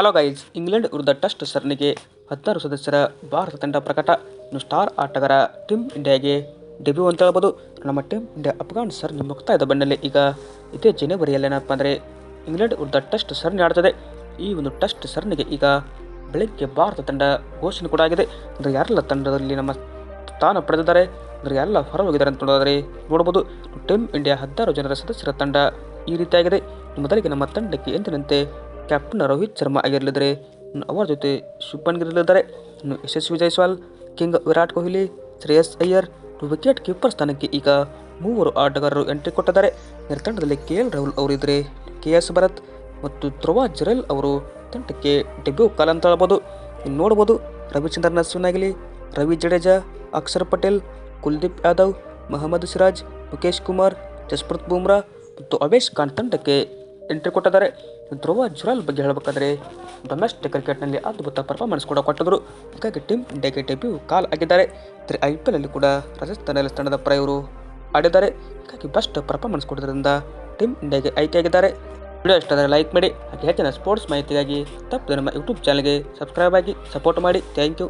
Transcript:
Hello guys, England ವಿರುದ್ಧ test ಸರಣಿಗೆ ಹದಿನಾರು ಸದಸ್ಯರ ಭಾರತ ತಂಡ ಪ್ರಕಟ. ಇನ್ನು ಸ್ಟಾರ್ ಆಟಗಾರ ಟೀಮ್ ಇಂಡಿಯಾಗೆ ಡೆಬ್ಯೂ ಅಂತ ಹೇಳ್ಬೋದು. ನಮ್ಮ ಟೀಮ್ ಇಂಡಿಯಾ ಅಫ್ಘಾನ್ ಸರಣಿ ಮುಕ್ತಾಯದ ಬೆನ್ನಲ್ಲೇ ಈಗ ಇದೇ ಜನವರಿಯಲ್ಲಿ ಏನಪ್ಪ ಅಂದರೆ ಇಂಗ್ಲೆಂಡ್ ವಿರುದ್ಧ ಟೆಸ್ಟ್ ಸರಣಿ ಆಡ್ತದೆ. ಈ ಒಂದು ಟೆಸ್ಟ್ ಸರಣಿಗೆ ಈಗ ಬೆಳಗ್ಗೆ ಭಾರತ ತಂಡ ಘೋಷಣೆ ಕೂಡ ಆಗಿದೆ. ಅಂದರೆ ಯಾರೆಲ್ಲ ತಂಡದಲ್ಲಿ ನಮ್ಮ ಸ್ಥಾನ ಪಡೆದಿದ್ದಾರೆ, ಅಂದರೆ ಎಲ್ಲ ಹೊರ ಹೋಗಿದ್ದಾರೆ ಅಂತ ನೋಡೋದಾದರೆ ನೋಡ್ಬೋದು. ಟೀಮ್ ಇಂಡಿಯಾ ಹದಿನಾರು ಜನರ ಸದಸ್ಯರ ತಂಡ ಈ ರೀತಿಯಾಗಿದೆ. ಮೊದಲಿಗೆ ನಮ್ಮ ತಂಡಕ್ಕೆ ಎಂದಿನಂತೆ ಕ್ಯಾಪ್ಟನ್ ರೋಹಿತ್ ಶರ್ಮಾ ಆಗಿರಲಿದ್ದಾರೆ ಅವರ ಜೊತೆ ಶುಭನ್ ಇರಲಿಲ್ಲ ಇದ್ದಾರೆ ಇನ್ನು Yashasvi Jaiswal king Virat Kohli, Shreyas Iyer wicket keeper ಸ್ಥಾನಕ್ಕೆ ಈಗ ಮೂವರು ಆಟಗಾರರು ಎಂಟ್ರಿ ಕೊಟ್ಟಿದ್ದಾರೆ. ತಂಡದಲ್ಲಿ ಕೆ ಎಲ್ ರಾಹುಲ್ ಅವರಿದ್ದರೆ ಕೆ ಎಸ್ ಭರತ್ ಮತ್ತು ಧ್ರುವ ಜರಲ್ ಅವರು ತಂಡಕ್ಕೆ ಡೆಬ್ಯೂ ಕಾಲ ಅಂತ ಹೇಳ್ಬೋದು. ಇನ್ನು ನೋಡ್ಬೋದು, ರವಿಚಂದ್ರನ್ ಅಶ್ವಿನ್ ಆಗಲಿ, ರವಿ ಜಡೇಜಾ, ಅಕ್ಷರ್ ಪಟೇಲ್, ಕುಲ್ದೀಪ್ ಯಾದವ್, ಮೊಹಮ್ಮದ್ ಸಿರಾಜ್ ಮುಖೇಶ್ ಕುಮಾರ್, ಜಸ್ಪ್ರೀತ್ ಬೂಮ್ರಾ ಮತ್ತು ಅವೇಶ್ ಖಾನ್ ತಂಡಕ್ಕೆ ಎಂಟ್ರಿ ಕೊಟ್ಟಿದ್ದಾರೆ. ಧ್ರುವ ಜುರಾಲ್ ಬಗ್ಗೆ ಹೇಳಬೇಕಾದ್ರೆ ಡೊಮೆಸ್ಟಿಕ್ ಕ್ರಿಕೆಟ್ನಲ್ಲಿ ಅದ್ಭುತ ಪರ್ಫಾರ್ಮೆನ್ಸ್ ಕೂಡ ಕೊಟ್ಟಿದ್ರು ಹೀಗಾಗಿ ಟೀಮ್ ಇಂಡಿಯಾಗೆ ಡೆಬ್ಯೂ ಕಾಲ್ ಆಗಿದ್ದಾರೆ. ಐ ಪಿ ಎಲ್ ಕೂಡ ರಾಜಸ್ಥಾನ ರಾಯಲ್ಸ್ ತಂಡದ ಪರ ಆಡಿದ್ದಾರೆ. ಹೀಗಾಗಿ ಬೆಸ್ಟ್ ಪರ್ಫಾರ್ಮೆನ್ಸ್ ಕೊಡೋದ್ರಿಂದ ಟೀಮ್ ಇಂಡಿಯಾಗೆ ಆಯ್ಕೆಯಾಗಿದ್ದಾರೆ. ವಿಡಿಯೋ ಇಷ್ಟ ಆದರೆ ಲೈಕ್ ಮಾಡಿ. ಹಾಗೆ ಹೆಚ್ಚಿನ ಸ್ಪೋರ್ಟ್ಸ್ ಮಾಹಿತಿಗಾಗಿ ತಪ್ಪದೆ ನಮ್ಮ ಯೂಟ್ಯೂಬ್ ಚಾನಲ್ಗೆ ಸಬ್ಸ್ಕ್ರೈಬ್ ಆಗಿ ಸಪೋರ್ಟ್ ಮಾಡಿ. Thank you